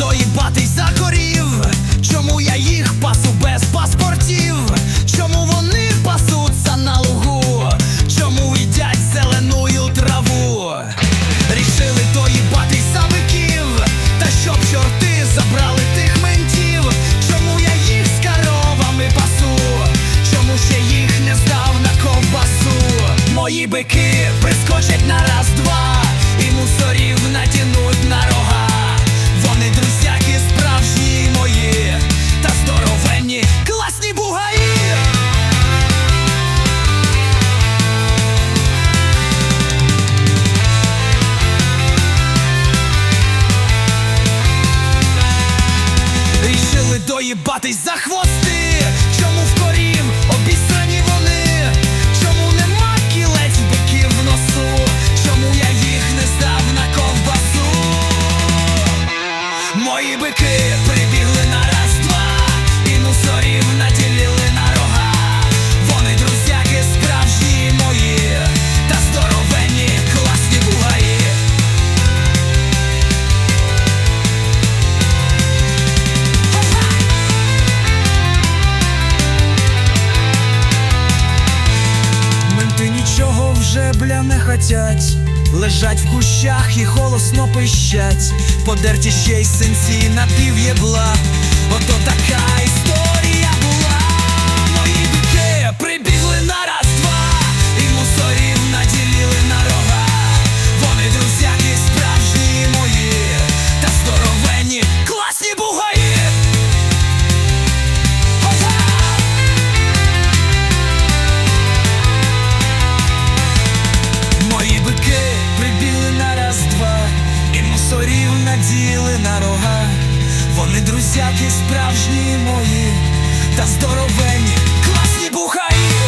доїбатий захорів, чому я їх пасу без паспортів, чому вони пасуться на лугу, чому їдять зеленую траву? Рішили доїбатий савиків, та щоб чорти забрали тих ментів, чому я їх з коровами пасу, чому ще їх не здав на ковбасу? Мої бики прискочать на раз-два, і мусорів натянуть на рога. їбатись за хвости. Вже бля не хотять. Лежать в кущах і голосно пищать. Подерті ще й синці напів'єбла. Ото раз-два і мусорів наділи на рога. Вони друзяки справжні мої та здоровенні, класні бухаї.